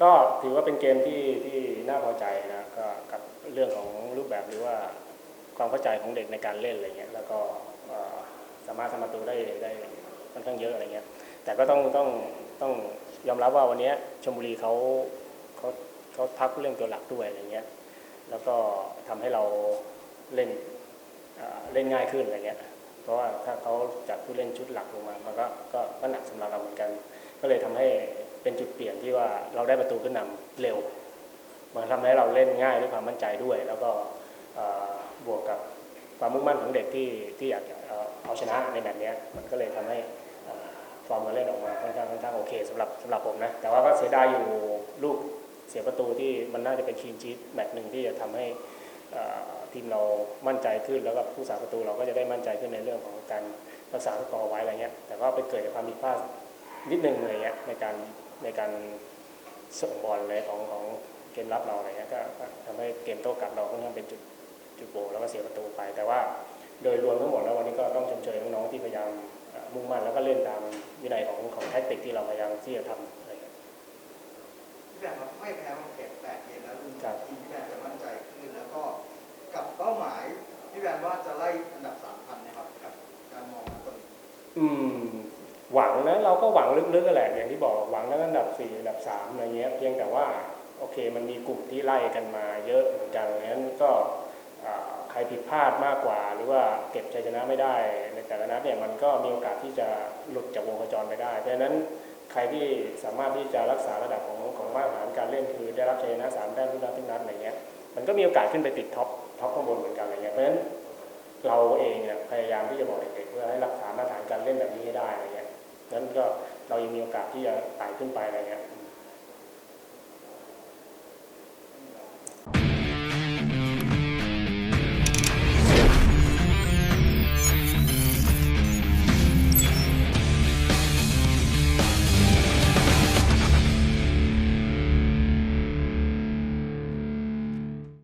ก็ถือว่าเป็นเกมที่ที่น่าพอใจนะก็กับเรื่องของรูปแบบหรือว่าความเข้าใจของเด็กในการเล่นอะไรเงี้ยแล้วก็สามารถทำประตูได้ได้ค่อนข้างเยอะอะไรเงี้ยแต่ก็ต้องต้องต้องยอมรับว่าวันนี้ชลบุรีเขาเขาเขาพักผู้เล่นตัวหลักด้วยอะไรเงี้ยแล้วก็ทำให้เราเล่นเล่นง่ายขึ้นอะไรเงี้ยเพราะว่าถ้าเขาจัดผู้เล่นชุดหลักลงมามันก็ก็หนักสำหรับเราเหมือนกัน ก็เลยทำให้ เป็นจุดเปลี่ยนที่ว่าเราได้ประตูขึ้นนำเร็ว มันทำให้เราเล่นง่ายด้วยความมั่นใจด้วย แล้วก็บวกกับความมุ่งมั่นของเด็กที่ที่อยากเอาชนะในแบบเนี้มันก็เลยทำให้ฟอร์มการเล่นออกมาค่อนข้างค่อนข้างโอเคสำหรับสำหรับผมนะ แต่ว่าก็เสียดายอยู่ลูกเสียประตูที่มันน่าจะเป็นคีนชีตแมตช์หนึ่งที่จะทำให้ทีมเรามั่นใจขึ้นแล้วก็ผู้สาประตูเราก็จะได้มั่นใจขึ้นในเรื่องของการรักษาสกอร์ไว้อะไรเงี้ยแต่ก็ไปเกิดจากความผิดพลาดนิดนึงอะไรเงี้ยในการ ในการส่งบอลเลยของของเกมรับเราอะไรเงี้ยก็ก็ทำให้เกมโต้กลับเราค่อนข้างเป็นจุดจุดโบแล้วก็เสียประตูไป แต่ว่าโดยรวมทั้งหมดแล้ววันนี้ก็ต้องชมเชยน้องๆที่พยายามเอ่อมุ่งมั่นแล้วก็เล่นตามวินัยของของแท็กติกที่เราพยายามที่จะทำอะไรเงี้ยพี่แบงค์ครับไม่แพ้มาเก็บแปดเกมแล้วดูครับทีมพี่แบงค์จะมั่นใจขึ้นแล้วก็กับเป้าหมายพี่แบงค์ว่าจะไล่อันดับสามพันนะครับกับการมองตรงนี้อืม หวังนะเราก็หวังลึกๆกันแหละอย่างที่บอกหวังทั้งอันดับสี่อันดับสามอะไรเงี้ยเพียงแต่ว่าโอเคมันมีกลุ่มที่ไล่กันมาเยอะเหมือนกันงั้นก็ใครผิดพลาดมากกว่า หรือว่าเก็บชัยชนะไม่ได้ในแต่ละนัดเนี่ยมันก็มีโอกาสที่จะหลุดจากวงโคจรไปได้เพราะฉะนั้นใครที่สามารถที่จะรักษาระดับของของมาตรฐานการเล่นคือได้รับชัยชนะสามแต้มทุกนัดทุกนัดอะไรเงี้ยมันก็มีโอกาสขึ้นไปติดท็อปท็อปข้างบนเหมือนกันอะไรเงี้ยเพราะฉะนั้นเราเองเนี่ยพยายามที่จะบอกเด็กๆเพื่อให้รักษามาตรฐานการเล่นแบบนี้ให้ได้อะไรเงี้ย นั้นก็เรายังมีโอกาสที่จะไต่ขึ้นไปอะไรเงี้ย